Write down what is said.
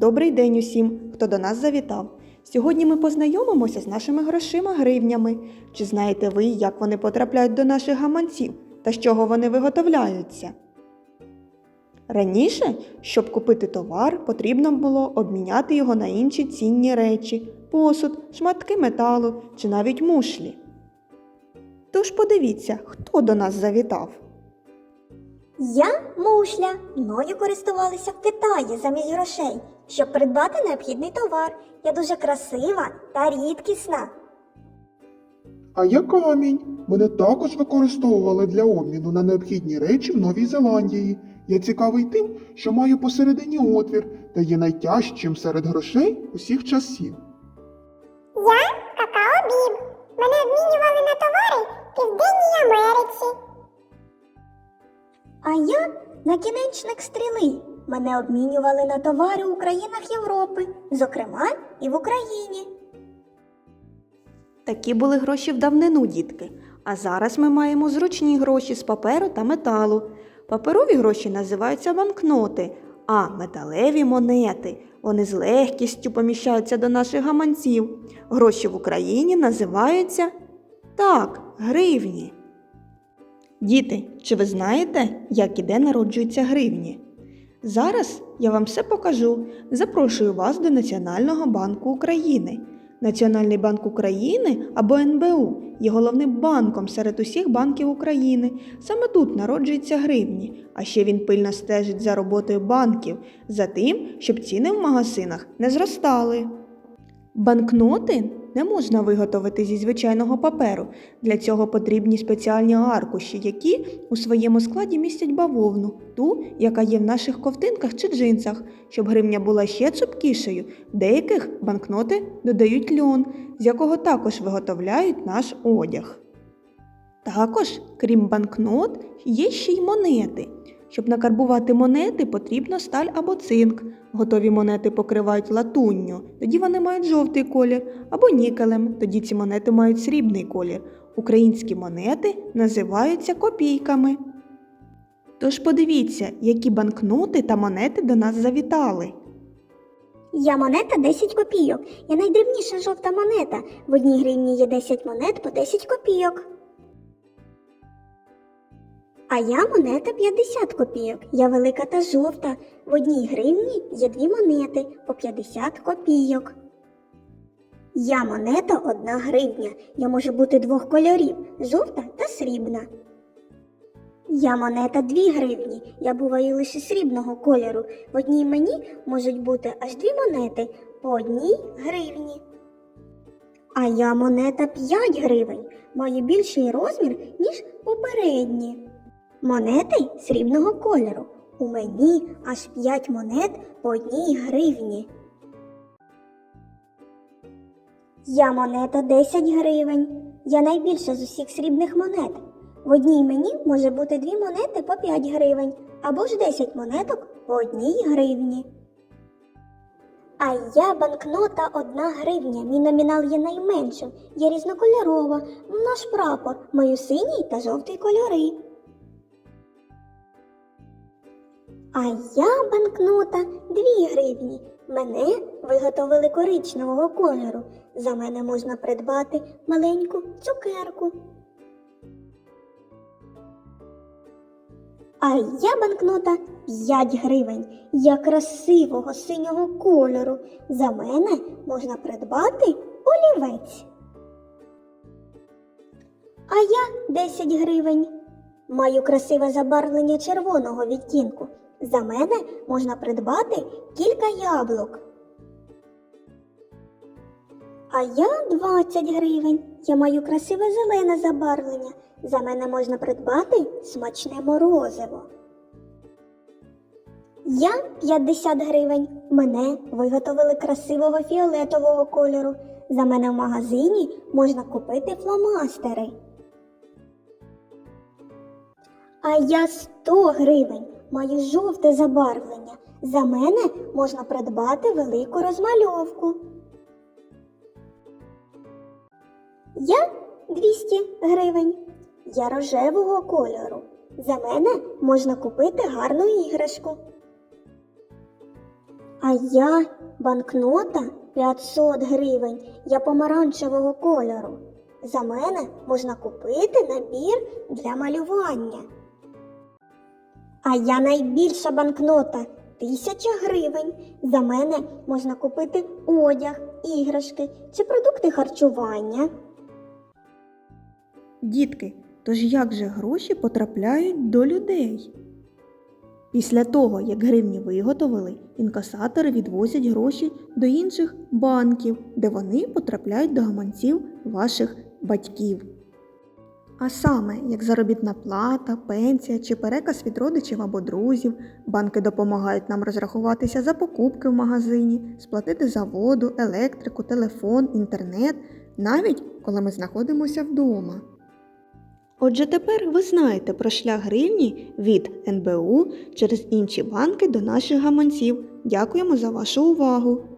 Добрий день усім, хто до нас завітав. Сьогодні ми познайомимося з нашими грошима гривнями. Чи знаєте ви, як вони потрапляють до наших гаманців та з чого вони виготовляються? Раніше, щоб купити товар, потрібно було обміняти його на інші цінні речі посуд, шматки металу чи навіть мушлі. Тож подивіться, хто до нас завітав. Я мушля. Мною користувалися в Китаї замість грошей, щоб придбати необхідний товар. Я дуже красива та рідкісна. А я камінь. Мене також використовували для обміну на необхідні речі в Новій Зеландії. Я цікавий тим, що маю посередині отвір та є найтяжчим серед грошей усіх часів. Я какао Біб. Мене обмінювали на товари в Південній Америці. А я накінечник стріли. Мене обмінювали на товари у країнах Європи, зокрема і в Україні. Такі були гроші в давнину, дітки. А зараз ми маємо зручні гроші з паперу та металу. Паперові гроші називаються банкноти, а металеві монети. Вони з легкістю поміщаються до наших гаманців. Гроші в Україні називаються так, гривні. Діти, чи ви знаєте, як і де народжуються гривні? Зараз я вам все покажу. Запрошую вас до Національного банку України. Національний банк України або НБУ є головним банком серед усіх банків України. Саме тут народжуються гривні, а ще він пильно стежить за роботою банків, за тим, щоб ціни в магазинах не зростали. Банкноти не можна виготовити зі звичайного паперу. Для цього потрібні спеціальні аркуші, які у своєму складі містять бавовну, ту, яка є в наших ковтинках чи джинсах. Щоб гривня була ще цупкішою, деяких банкноти додають льон, з якого також виготовляють наш одяг. Також, крім банкнот, є ще й монети. Щоб накарбувати монети, потрібно сталь або цинк. Готові монети покривають латунню, тоді вони мають жовтий колір, або нікелем, тоді ці монети мають срібний колір. Українські монети називаються копійками. Тож подивіться, які банкноти та монети до нас завітали. Я монета 10 копійок. Я найдрібніша жовта монета. В одній гривні є 10 монет по 10 копійок. А я монета 50 копійок. Я велика та жовта. В одній гривні є дві монети по 50 копійок. Я монета 1 гривня. Я можу бути двох кольорів жовта та срібна. Я монета 2 гривні. Я буваю лише срібного кольору. В одній мені можуть бути аж дві монети по одній гривні. А я монета 5 гривень. Маю більший розмір, ніж попередні. Монети срібного кольору. У мені аж 5 монет по одній гривні. Я монета 10 гривень. Я найбільша з усіх срібних монет. В одній мені може бути дві монети по 5 гривень або ж 10 монеток по одній гривні. А я банкнота 1 гривня. Мій номінал є найменшим. Я різнокольорова. Наш прапор маю синій та жовтий кольори. А я банкнота 2 гривні. Мене виготовили коричневого кольору. За мене можна придбати маленьку цукерку. А я банкнота 5 гривень. Я красивого синього кольору. За мене можна придбати олівець. А я 10 гривень. Маю красиве забарвлення червоного відтінку. За мене можна придбати кілька яблук. А я 20 гривень. Я маю красиве зелене забарвлення. За мене можна придбати смачне морозиво. Я 50 гривень. Мене виготовили красивого фіолетового кольору. За мене в магазині можна купити фломастери. А я 100 гривень. Маю жовте забарвлення. За мене можна придбати велику розмальовку. Я 200 гривень. Я рожевого кольору. За мене можна купити гарну іграшку. А я банкнота 500 гривень. Я помаранчевого кольору. За мене можна купити набір для малювання. А я найбільша банкнота 1000 гривень. За мене можна купити одяг, іграшки чи продукти харчування. Дітки, тож як же гроші потрапляють до людей? Після того, як гривні виготовили, інкасатори відвозять гроші до інших банків, де вони потрапляють до гаманців ваших батьків. А саме, як заробітна плата, пенсія чи переказ від родичів або друзів, банки допомагають нам розрахуватися за покупки в магазині, сплатити за воду, електрику, телефон, інтернет, навіть коли ми знаходимося вдома. Отже, тепер ви знаєте про шлях гривні від НБУ через інші банки до наших гаманців. Дякуємо за вашу увагу!